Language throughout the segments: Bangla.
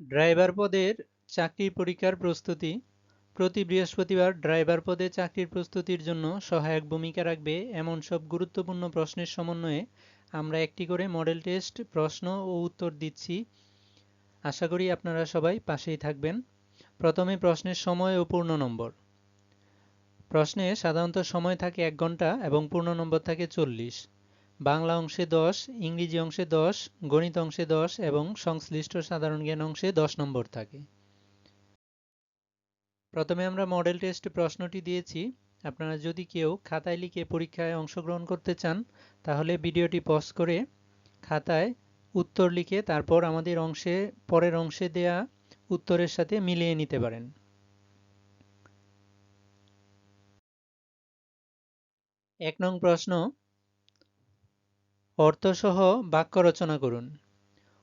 ড্রাইভার পদের চাকরির পরীক্ষার প্রস্তুতি। প্রতি বৃহস্পতিবার ড্রাইভার পদে চাকরির প্রস্তুতির জন্য সহায়ক ভূমিকা রাখবে এমন সব গুরুত্বপূর্ণ প্রশ্নের সমন্বয়ে আমরা একটি করে মডেল টেস্ট, প্রশ্ন ও উত্তর দিচ্ছি। আশা করি আপনারা সবাই পাশেই থাকবেন। প্রথমে প্রশ্নের সময় ও পূর্ণ নম্বর। প্রশ্নে সাধারণত সময় থাকে এক ঘণ্টা এবং পূর্ণ নম্বর থাকে চল্লিশ। বাংলা অংশে দশ, ইংরেজি অংশে দশ, গণিত অংশে দশ এবং সংশ্লিষ্ট সাধারণ জ্ঞান অংশে দশ নম্বর থাকে। প্রথমে আমরা মডেল টেস্ট প্রশ্নটি দিয়েছি। আপনারা যদি কেউ খাতায় লিখে পরীক্ষায় অংশগ্রহণ করতে চান, তাহলে ভিডিওটি পজ করে খাতায় উত্তর লিখে তারপর আমাদের অংশে, পরের অংশে দেয়া উত্তরের সাথে মিলিয়ে নিতে পারেন। এক নং প্রশ্ন অর্থসহ বাক্য রচনা করুন।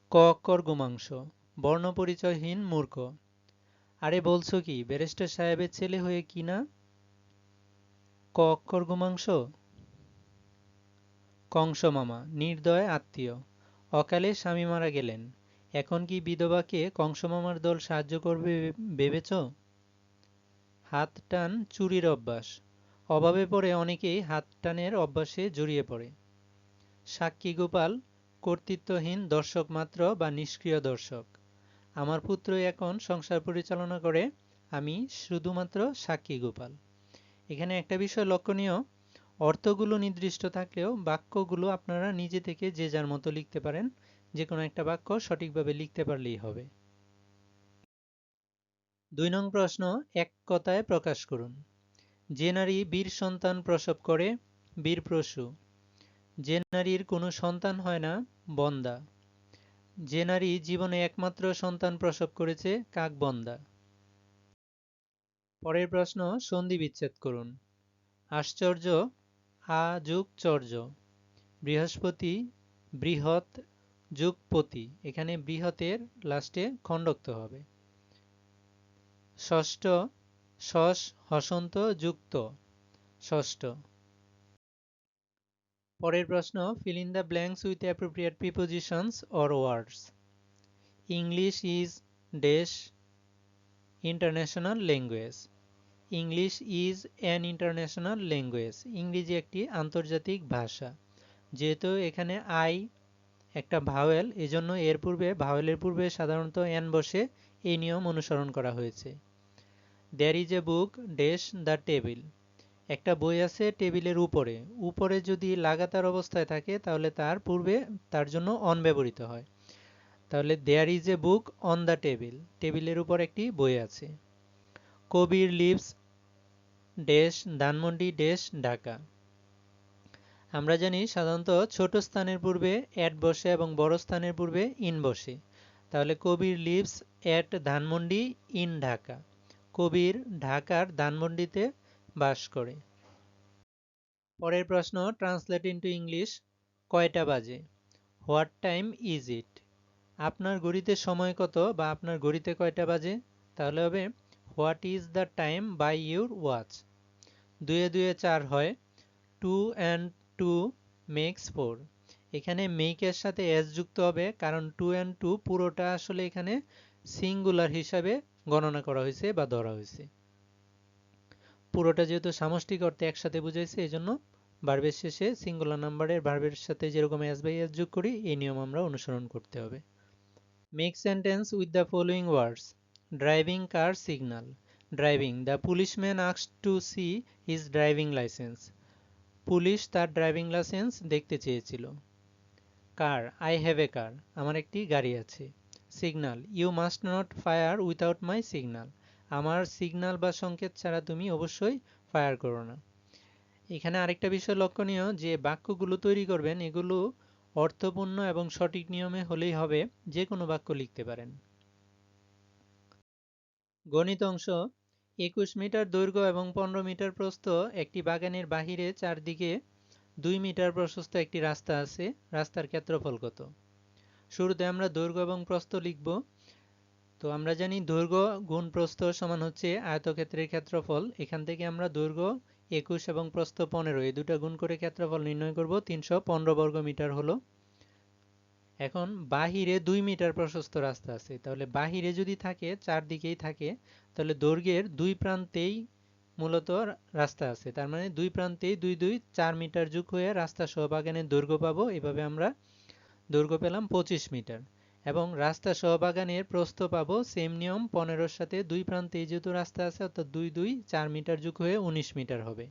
ক অক্ষর গোমাংস, বর্ণ পরিচয়হীন মূর্খ। আরে বলছো কি, ব্যারিস্টার সাহেবের ছেলে হয়ে কি না? ক অক্ষর গোমাংস। কংস মামা, নির্দয় আত্মীয়। অকালে স্বামী মারা গেলেন। এখন কি বিধবাকে কংস মামার দল সাহায্য করবে ভেবেছ? হাত টান চুরির অভ্যাস। অভাবে পড়ে অনেকেই হাত টানের অভ্যাসে জড়িয়ে পড়ে। সাক্ষী গোপাল, কর্তৃত্বহীন দর্শক মাত্র বা নিষ্ক্রিয় দর্শক। আমার পুত্র এখন সংসার পরিচালনা করে, আমি শুধুমাত্র সাক্ষী গোপাল। এখানে একটা বিষয় লক্ষণীয়, অর্থগুলো নির্দিষ্ট থাকলেও বাক্যগুলো আপনারা নিজে থেকে যে যার মতো লিখতে পারেন যে কোনো একটা বাক্য সঠিকভাবে লিখতে পারলেই হবে। দুই নং প্রশ্ন, এক কথায় প্রকাশ করুন। যে নারী বীর সন্তান প্রসব করে, বীর প্রসূ যে নারীর কোনো সন্তান হয় না, বন্দা। যে নারী জীবনে একমাত্র সন্তান প্রসব করেছে কাক বন্দা পরের প্রশ্ন, সন্ধি বিচ্ছেদ করুন। আশ্চর্য, আ যুগ চর্য। বৃহস্পতি, বৃহৎ, যুগপতি। এখানে বৃহতের লাস্টে খণ্ডক্ত হবে। ষষ্ঠ ষষ হসন্ত, যুক্ত। ষষ্ঠ পরের প্রশ্ন fill in the blanks with appropriate prepositions or words English is dash international language English is an international language ইংরেজি একটি আন্তর্জাতিক ভাষা। যেহেতু এখানে আই একটা ভাওয়েল এজন্য এর পূর্বে ভাওয়েলের পূর্বে সাধারণত এন বসে, এই নিয়ম অনুসরণ করা হয়েছে। There is a book dash the table একটা বই আছে টেবিলের উপরে। উপরে যদি লাগাতার অবস্থায় থাকে, তাহলে তার পূর্বে তার জন্য অন ব্যবহৃত হয়। তাহলে there is a book on the table টেবিলের উপর একটি বই আছে। Kabir lives dash, Dhanmondi, dash, Dhaka. আমরা জানি সাধারণত ছোট স্থানের পূর্বে অ্যাট বসে এবং বড় স্থানের পূর্বে ইন বসে। তাহলে Kabir lives at Dhanmondi in Dhaka. Kabir ঢাকার ধানমন্ডিতে বাস করে। পরের প্রশ্ন ট্রান্সলেট ইন্টু ইংলিশ কয়টা বাজে? হোয়াট টাইম ইজ ইট আপনার ঘড়িতে সময় কত বা আপনার ঘড়িতে কয়টা বাজে? তাহলে হবে what is the time by your watch দুয়ে দুয়ে চার হয় two and two makes four এখানে মেকের সাথে এস যুক্ত হবে, কারণ টু অ্যান্ড টু পুরোটা আসলে এখানে সিঙ্গুলার হিসাবে গণনা করা হয়েছে বা ধরা হয়েছে। পুরোটা যেহেতু সামষ্টিক অর্থে একসাথে বুঝাইছে এই জন্য বার্বের শেষে সিঙ্গুলার নাম্বারের বার্বের সাথে যেরকম এস বাই এস যোগ করি, এই নিয়ম আমরা অনুসরণ করতে হবে। Make sentence with the following words driving car signal driving the policeman asks to see his driving licence police তার ড্রাইভিং লাইসেন্স দেখতে চেয়েছিল। কার আই হ্যাভ এ কার আমার একটি গাড়ি আছে। Signal you must not fire without my signal আমার সিগনাল বা সংকেত ছাড়া তুমি অবশ্যই ফায়ার করো না। এখানে আরেকটা বিষয় লক্ষণীয়, যে বাক্যগুলো তৈরি করবেন, এগুলো অর্থপূর্ণ এবং সঠিক নিয়মে হলেই হবে যে কোনো বাক্য লিখতে পারেন। গণিত অংশ, একুশ মিটার দৈর্ঘ্য এবং পনেরো মিটার প্রস্থ একটি বাগানের বাহিরে, চারদিকে দুই মিটার প্রশস্ত একটি রাস্তা আছে, রাস্তার ক্ষেত্রফল কত? শুরুতে আমরা দৈর্ঘ্য এবং প্রস্থ লিখব। তো আমরা জানি দৈর্ঘ্য গুণ প্রস্থ সমান হচ্ছে আয়তক্ষেত্রের ক্ষেত্রফল। এখান থেকে আমরা দৈর্ঘ্য একুশ এবং প্রস্থ পনেরো, এই দুটা গুণ করে ক্ষেত্রফল নির্ণয় করব, তিনশো পনেরো বর্গ মিটার হলো। এখন বাহিরে দুই মিটার প্রশস্ত রাস্তা আছে, তাহলে বাহিরে যদি থাকে, চারদিকেই থাকে, তাহলে দৈর্ঘ্যের দুই প্রান্তেই মূলত রাস্তা আছে। তার মানে দুই প্রান্তেই দুই দুই চার মিটার যুগ হয়ে রাস্তা সহ বাগানের দৈর্ঘ্য পাবো, এভাবে আমরা দৈর্ঘ্য পেলাম পঁচিশ মিটার। এবং রাস্তা সহ বাগানের প্রস্থ পাবো সেম নিয়ম পনেরোর সাথে দুই প্রান্তে যেহেতু রাস্তা আছে, অর্থাৎ দুই দুই, চার মিটার যুগ হয়ে উনিশ মিটার হবে।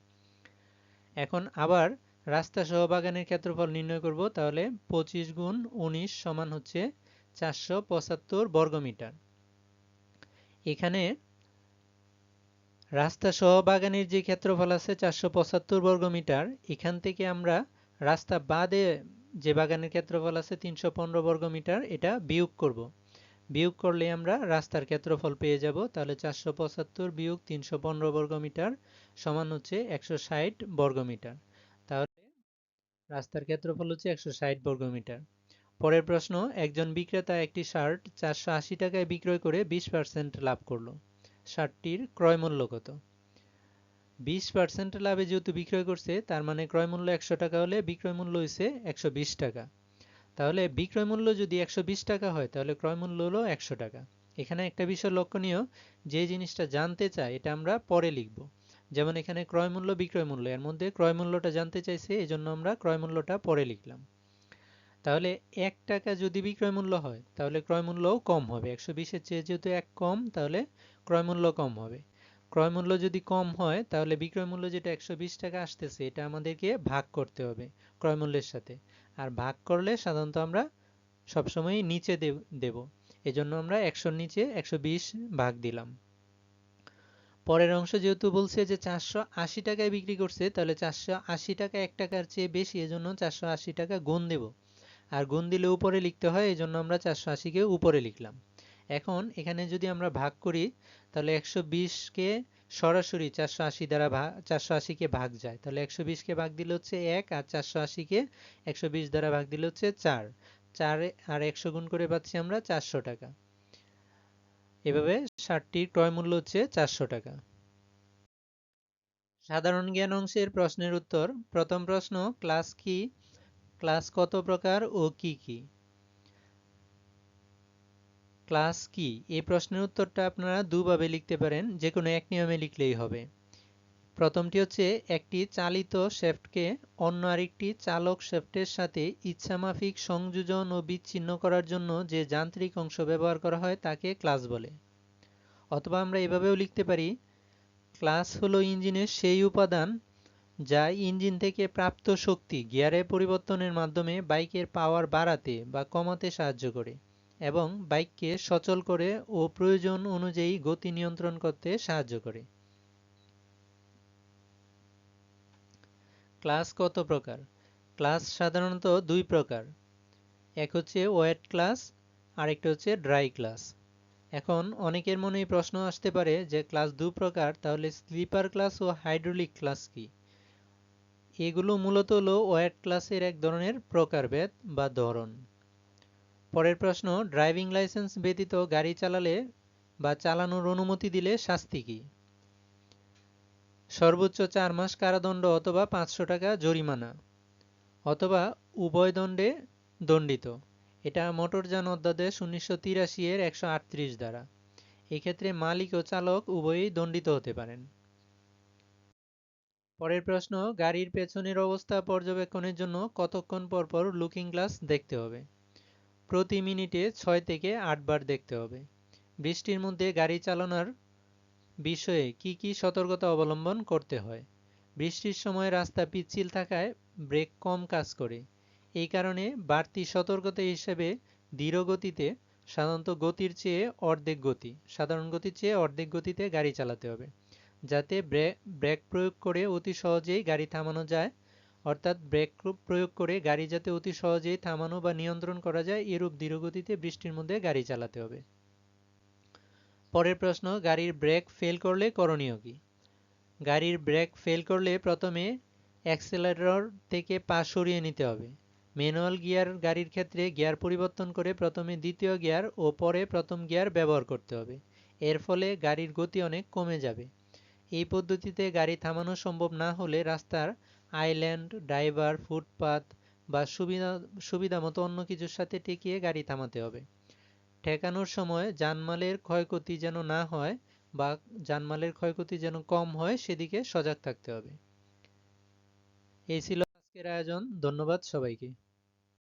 এখন আবার রাস্তা সহ বাগানের ক্ষেত্রফল নির্ণয় করব, তাহলে পঁচিশ গুণ উনিশ সমান হচ্ছে চারশো পঁচাত্তর বর্গমিটার এখানে রাস্তা সহ বাগানের যে ক্ষেত্রফল আছে চারশো পঁচাত্তর বর্গমিটার এখান থেকে আমরা রাস্তা বাদে যে বাগানের ক্ষেত্রফল আছে তিনশো পনেরো বর্গমিটার এটা বিয়োগ করব। বিয়োগ করলে আমরা রাস্তার ক্ষেত্রফল পেয়ে যাব। তাহলে চারশো পঁচাত্তর বিয়োগ তিনশো পনেরো বর্গমিটার সমান হচ্ছে একশো ষাট বর্গমিটার তাহলে রাস্তার ক্ষেত্রফল হচ্ছে একশো ষাট বর্গমিটার পরের প্রশ্ন, একজন বিক্রেতা একটি শার্ট চারশো আশি টাকায় বিক্রয় করে বিশ পার্সেন্ট লাভ করল। শার্টটির ক্রয় মূল্য কত? বিশ পার্সেন্ট লাভে যেহেতু বিক্রয় করছে, তার মানে ক্রয় মূল্য একশো টাকা হলে বিক্রয় মূল্য হয়েছে একশো বিশ টাকা। তাহলে বিক্রয় মূল্য যদি একশো বিশ টাকা হয়, তাহলে ক্রয় মূল্য হলো একশো টাকা। এখানে একটা বিষয় লক্ষণীয়, যে জিনিসটা জানতে চায় এটা আমরা পরে লিখব। যেমন এখানে ক্রয় মূল্য, বিক্রয় মূল্য, এর মধ্যে ক্রয় মূল্যটা জানতে চাইছে এই জন্য আমরা ক্রয় মূল্যটা পরে লিখলাম। তাহলে এক টাকা যদি বিক্রয় মূল্য হয়, তাহলে ক্রয় মূল্যও কম হবে। একশো বিশের চেয়ে যেহেতু এক কম, তাহলে ক্রয় মূল্য কম হবে। ক্রয় মূল্য যদি কম হয়, তাহলে বিক্রয় মূল্য যেটা একশো বিশ টাকা আসতেছে, এটা আমাদেরকে ভাগ করতে হবে ক্রয় মূল্যের সাথে। আর ভাগ করলে সাধারণত আমরা সবসময় নিচে দেব এজন্য আমরা একশোর নিচে একশো বিশ ভাগ দিলাম। পরের অংশ যেহেতু বলছে যে চারশো আশি টাকায় বিক্রি করছে, তাহলে চারশো আশি টাকা এক টাকার চেয়ে বেশি, এজন্য চারশো আশি টাকা গুণ দেব। আর গুণ দিলে উপরে লিখতে হয় এই জন্য আমরা চারশো আশিকে উপরে লিখলাম। এখন এখানে যদি আমরা ভাগ করি, তাহলে একশো বিশকে সরাসরি চারশো আশি দ্বারা ভাগ চারশো আশিকে ভাগ যায়। তাহলে একশো বিশকে ভাগ দিলে হচ্ছে এক, আর চারশো আশিকে একশো বিশ দ্বারা ভাগ দিলে হচ্ছে চার। চার আর একশো গুণ করে পাচ্ছি আমরা চারশো টাকা। এভাবে ষাটটির ক্রয় মূল্য হচ্ছে চারশো টাকা। সাধারণ জ্ঞান অংশের প্রশ্নের উত্তর। প্রথম প্রশ্ন, ক্লাস কি? ক্লাস কত প্রকার ও কি কি? ক্লাস কি? এই প্রশ্নের উত্তরটা আপনারা দুভাবে লিখতে পারেন যে কোনো এক নিয়মে লিখলেই হবে। প্রথমটি হচ্ছে, একটি চালিত শেফটকে অন্য আরেকটি চালক শেফটের সাথে ইচ্ছামাফিক সংযোজন ও বিচ্ছিন্ন করার জন্য যে যান্ত্রিক অংশ ব্যবহার করা হয় তাকে ক্লাস বলে। অথবা আমরা এভাবেও লিখতে পারি, ক্লাস হলো ইঞ্জিনের সেই উপাদান যা ইঞ্জিন থেকে প্রাপ্ত শক্তি গিয়ারে পরিবর্তনের মাধ্যমে বাইকের পাওয়ার বাড়াতে বা কমাতে সাহায্য করে। এবং বাইককে সচল করে ও প্রয়োজন অনুযায়ী গতি নিয়ন্ত্রণ করতে সাহায্য করে। ক্লাস কত প্রকার? ক্লাস সাধারণত দুই প্রকার। এক হচ্ছে ওয়েট ক্লাস, আরেকটা হচ্ছে ড্রাই ক্লাস। এখন অনেকের মনেই প্রশ্ন আসতে পারে যে ক্লাস দু প্রকার, তাহলে স্লিপার ক্লাস ও হাইড্রোলিক ক্লাস কি? এগুলো মূলত হলো ওয়েট ক্লাসের এক ধরনের প্রকারভেদ বা ধরন। পরের প্রশ্ন, ড্রাইভিং লাইসেন্স ব্যতীত গাড়ি চালালে বা চালানোর অনুমতি দিলে শাস্তি কি? সর্বোচ্চ চার মাস কারাদণ্ড অথবা পাঁচশো টাকা জরিমানা অথবা উভয় দণ্ডে দণ্ডিত। এটা মোটরযান অধ্যাদেশ উনিশশো তিরাশি এর একশো আটত্রিশ দ্বারা। এক্ষেত্রে মালিক ও চালক উভয়ই দণ্ডিত হতে পারেন। পরের প্রশ্ন, গাড়ির পেছনের অবস্থা পর্যবেক্ষণের জন্য কতক্ষণ পর পর লুকিং গ্লাস দেখতে হবে? প্রতি মিনিটে ছয় থেকে আটবার দেখতে হবে। বৃষ্টির মধ্যে গাড়ি চালানোর বিষয়ে কি কি সতর্কতা অবলম্বন করতে হয়? বৃষ্টির সময় রাস্তা পিচ্ছিল থাকায় ব্রেক কম কাজ করে। এই কারণে বাড়তি সতর্কতা হিসেবে ধীর গতিতে সাধারণত গতির চেয়ে অর্ধেক গতি, সাধারণ গতির চেয়ে অর্ধেক গতিতে গাড়ি চালাতে হবে। যাতে ব্রেক প্রয়োগ করে অতি সহজেই গাড়ি থামানো যায় অর্থাৎ ব্রেক প্রয়োগ করে গাড়ি যাতে অতি সহজেই থামানো বা নিয়ন্ত্রণ করা যায়, এরূপ ধীরগতিতে বৃষ্টির মধ্যে গাড়ি চালাতে হবে। পরের প্রশ্ন, গাড়ির ব্রেক ফেল করলে করণীয় কি? গাড়ির ব্রেক ফেল করলে প্রথমে অ্যাক্সেলারেটর থেকে পা সরিয়ে নিতে হবে। ম্যানুয়াল গিয়ার গাড়ির ক্ষেত্রে গিয়ার পরিবর্তন করে প্রথমে দ্বিতীয় গিয়ার ও পরে প্রথম গিয়ার ব্যবহার করতে হবে। এর ফলে গাড়ির গতি অনেক কমে যাবে। এই পদ্ধতিতে গাড়ি থামানো সম্ভব না হলে রাস্তার আইল্যান্ড, ড্রাইভার, ফুটপাত বা সুবিধা সুবিধা মতো অন্য কিছুর সাথে ঠেকিয়ে গাড়ি থামাতে হবে। ঠেকানোর সময় জানমালের ক্ষয়ক্ষতি যেন না হয় বা জানমালের ক্ষয়ক্ষতি যেন কম হয়, সেদিকে সজাগ থাকতে হবে। এই ছিল আজকের আয়োজন। ধন্যবাদ সবাইকে।